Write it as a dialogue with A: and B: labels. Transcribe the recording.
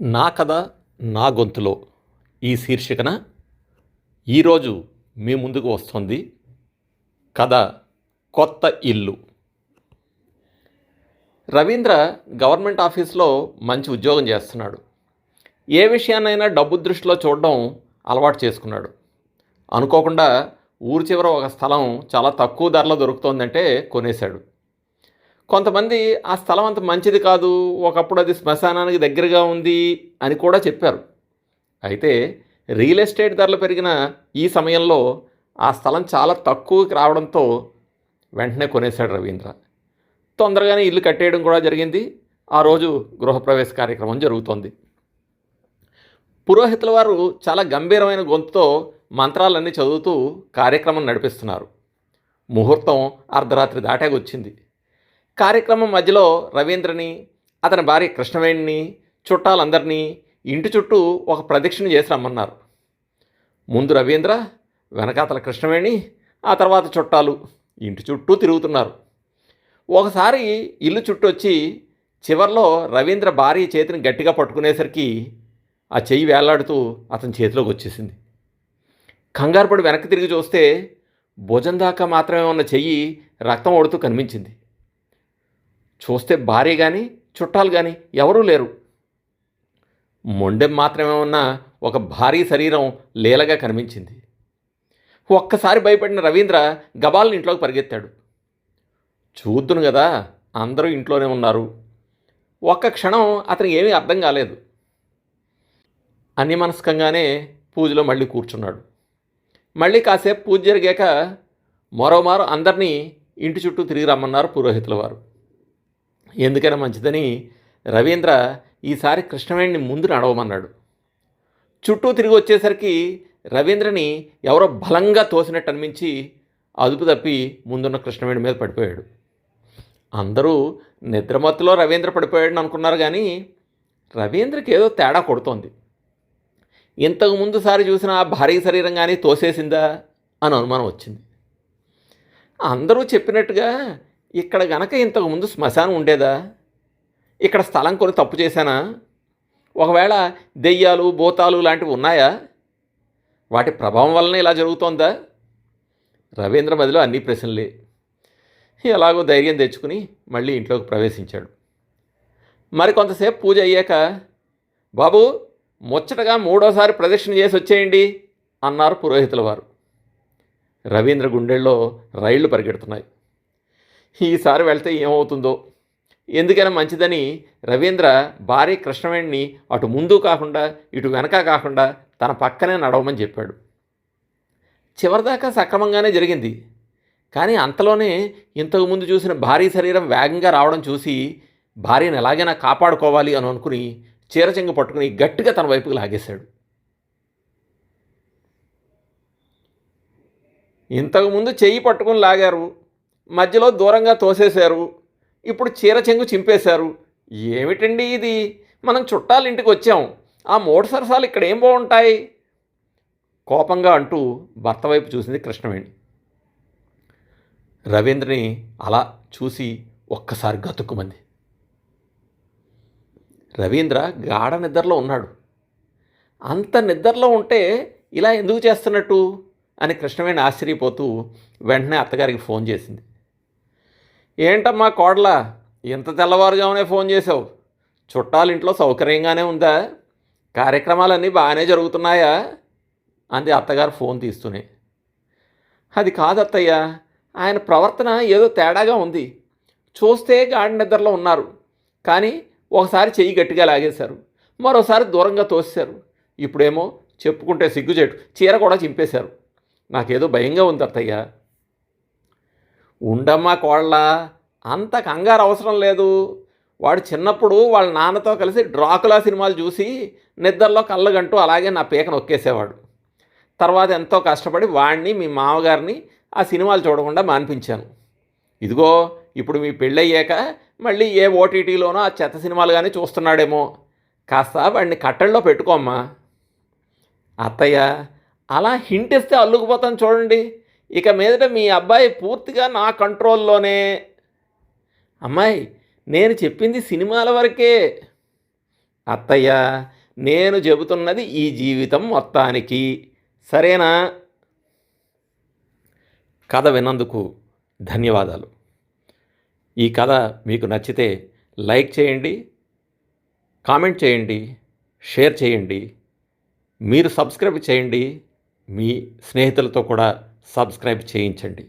A: నా కథ నా గొంతులో. ఈ శీర్షికన ఈరోజు మీ ముందుకు వస్తుంది కథ కొత్త ఇల్లు. రవీంద్ర గవర్నమెంట్ ఆఫీస్లో మంచి ఉద్యోగం చేస్తున్నాడు. ఏ విషయాన్నైనా డబ్బు దృష్టిలో చూడడం అలవాటు చేసుకున్నాడు. అనుకోకుండా ఊరి చివర ఒక స్థలం చాలా తక్కువ ధరలో దొరుకుతోందంటే కొనేశాడు. కొంతమంది ఆ స్థలం అంత మంచిది కాదు ఒకప్పుడు అది శ్మశానానికి దగ్గరగా ఉంది అని కూడా చెప్పారు. అయితే రియల్ ఎస్టేట్ ధరలు పెరిగిన ఈ సమయంలో ఆ స్థలం చాలా తక్కువకి రావడంతో వెంటనే కొనేశాడు రవీంద్ర. తొందరగానే ఇల్లు కట్టేయడం కూడా జరిగింది. ఆ రోజు గృహప్రవేశ కార్యక్రమం జరుగుతోంది. పురోహితుల వారు చాలా గంభీరమైన గొంతుతో మంత్రాలన్నీ చదువుతూ కార్యక్రమం నడిపిస్తున్నారు. ముహూర్తం అర్ధరాత్రి దాటాగొచ్చింది కార్యక్రమం మధ్యలో రవీంద్రని అతని భార్య కృష్ణవేణిని చుట్టాలందరినీ ఇంటి చుట్టూ ఒక ప్రదక్షిణ చేసి రమ్మన్నారు. ముందు రవీంద్ర వెనకాతల కృష్ణవేణి ఆ తర్వాత చుట్టాలు ఇంటి చుట్టూ తిరుగుతున్నారు. ఒకసారి ఇల్లు చుట్టూ వచ్చి చివర్లో రవీంద్ర భార్య చేతిని గట్టిగా పట్టుకునేసరికి ఆ చెయ్యి వేలాడుతూ అతని చేతిలోకి వచ్చేసింది. కంగారుపడి వెనక్కి తిరిగి చూస్తే భుజం దాకా మాత్రమే ఉన్న చెయ్యి రక్తం ఓడుతూ కనిపించింది. చూస్తే భార్య కానీ చుట్టాలు కానీ ఎవరూ లేరు. మొండెం మాత్రమే ఉన్న ఒక భారీ శరీరం లీలగా కనిపించింది. ఒక్కసారి భయపడిన రవీంద్ర గబాల్ని ఇంట్లోకి పరిగెత్తాడు. చూద్దును కదా అందరూ ఇంట్లోనే ఉన్నారు. ఒక్క క్షణం అతనికి ఏమీ అర్థం కాలేదు. అన్యమనస్కంగానే పూజలో మళ్ళీ కూర్చున్నాడు. మళ్ళీ కాసేపు పూజ జరిగాక మరోమారు అందరినీ ఇంటి చుట్టూ తిరిగి రమ్మన్నారు పురోహితుల వారు. ఎందుకైనా మంచిదని రవీంద్ర ఈసారి కృష్ణవేణిని ముందు నడవమన్నాడు. చుట్టూ తిరిగి వచ్చేసరికి రవీంద్రని ఎవరో బలంగా తోసినట్టు అనిపించి అదుపు తప్పి ముందున్న కృష్ణవేణి మీద పడిపోయాడు. అందరూ నిద్రమత్తులో రవీంద్ర పడిపోయాడని అనుకున్నారు కానీ రవీంద్రకి ఏదో తేడా కొడుతోంది. ఇంతకు ముందు సారి చూసిన ఆ భారీ శరీరం కానీ తోసేసిందా అని అనుమానం వచ్చింది. అందరూ చెప్పినట్టుగా ఇక్కడ గనక ఇంతకు ముందు శ్మశానం ఉండేదా? ఇక్కడ స్థలం కొని తప్పు చేశానా? ఒకవేళ దెయ్యాలు భూతాలు లాంటివి ఉన్నాయా? వాటి ప్రభావం వలన ఇలా జరుగుతోందా? రవీంద్ర మదిలో అన్ని ప్రశ్నలే. ఎలాగో ధైర్యం తెచ్చుకుని మళ్ళీ ఇంట్లోకి ప్రవేశించాడు. మరి కొంతసేపు పూజ అయ్యాక బాబు ముచ్చటగా మూడోసారి ప్రదక్షిణ చేసి వచ్చేయండి అన్నారు పురోహితుల వారు. రవీంద్ర గుండెల్లో రైళ్ళు పరిగెడుతున్నాయి. ఈసారి వెళ్తే ఏమవుతుందో? ఎందుకైనా మంచిదని రవీంద్ర భార్య కృష్ణవేణిని అటు ముందు కాకుండా ఇటు వెనక కాకుండా తన పక్కనే నడవమని చెప్పాడు. చివరిదాకా సక్రమంగానే జరిగింది. కానీ అంతలోనే ఇంతకుముందు చూసిన భారీ శరీరం వేగంగా రావడం చూసి భార్యను ఎలాగైనా కాపాడుకోవాలి అని అనుకుని చీరచెంగు పట్టుకుని గట్టిగా తన వైపుకి లాగేశాడు. ఇంతకుముందు చెయ్యి పట్టుకుని లాగారు. మధ్యలో దూరంగా తోసేశారు. ఇప్పుడు చీర చెంగు చింపేశారు. ఏమిటండి ఇది? మనం చుట్టాలు ఇంటికి వచ్చాం. ఆ మూడు సరసాలు ఇక్కడ ఏం బాగుంటాయి? కోపంగా అంటూ భర్త వైపు చూసింది కృష్ణవేణి. రవీంద్రని అలా చూసి ఒక్కసారి గతుక్కుమంది. రవీంద్ర గాఢ నిద్రలో ఉన్నాడు. అంత నిద్రలో ఉంటే ఇలా ఎందుకు చేస్తున్నట్టు? అని కృష్ణవేణి ఆశ్చర్యపోతూ వెంటనే అత్తగారికి ఫోన్ చేసింది. ఏంటమ్మా కోడలా? ఇంత తెల్లవారుజామునే ఫోన్ చేసావు చుట్టాలింట్లో సౌకర్యంగానే ఉందా? కార్యక్రమాలన్నీ బాగానే జరుగుతున్నాయా? అంది అత్తగారు ఫోన్ తీస్తూనే. అది కాదు అత్తయ్య ఆయన ప్రవర్తన ఏదో తేడాగా ఉంది. చూస్తే గాఢ నిద్రలో ఉన్నారు. కానీ ఒకసారి చెయ్యి గట్టిగా లాగేశారు. మరోసారి దూరంగా తోసేశారు. ఇప్పుడేమో చెప్పుకుంటే సిగ్గుచేటు చీర కూడా చింపేశారు. నాకేదో భయంగా ఉంది అత్తయ్య. ఉండమ్మా కోళ్ళ అంత కంగారు అవసరం లేదు. వాడు చిన్నప్పుడు వాళ్ళ నాన్నతో కలిసి డ్రాకులా సినిమాలు చూసి నిద్రలో కళ్ళగంటూ అలాగే నా పీక నొక్కేసేవాడు. తర్వాత ఎంతో కష్టపడి వాడిని మీ మామగారిని ఆ సినిమాలు చూడకుండా మాన్పించాను. ఇదిగో ఇప్పుడు మీ పెళ్ళయ్యాక మళ్ళీ ఏ ఓటీటీలోనో ఆ చెత్త సినిమాలు కానీ చూస్తున్నాడేమో. కాస్త వాడిని కట్టడిలో పెట్టుకోమ్మా. అత్తయ్య అలా హింట్ ఇస్తే అల్లుకుపోతాను చూడండి. ఇక మీదట మీ అబ్బాయి పూర్తిగా నా కంట్రోల్లోనే. అమ్మాయి నేను చెప్పింది సినిమాల వరకే. అత్తయ్య నేను చెబుతున్నది ఈ జీవితం మొత్తానికి. సరేనా? కథ విన్నందుకు ధన్యవాదాలు. ఈ కథ మీకు నచ్చితే లైక్ చేయండి కామెంట్ చేయండి షేర్ చేయండి మీరు సబ్స్క్రైబ్ చేయండి మీ స్నేహితులతో కూడా సబ్స్క్రైబ్ చేయించండి.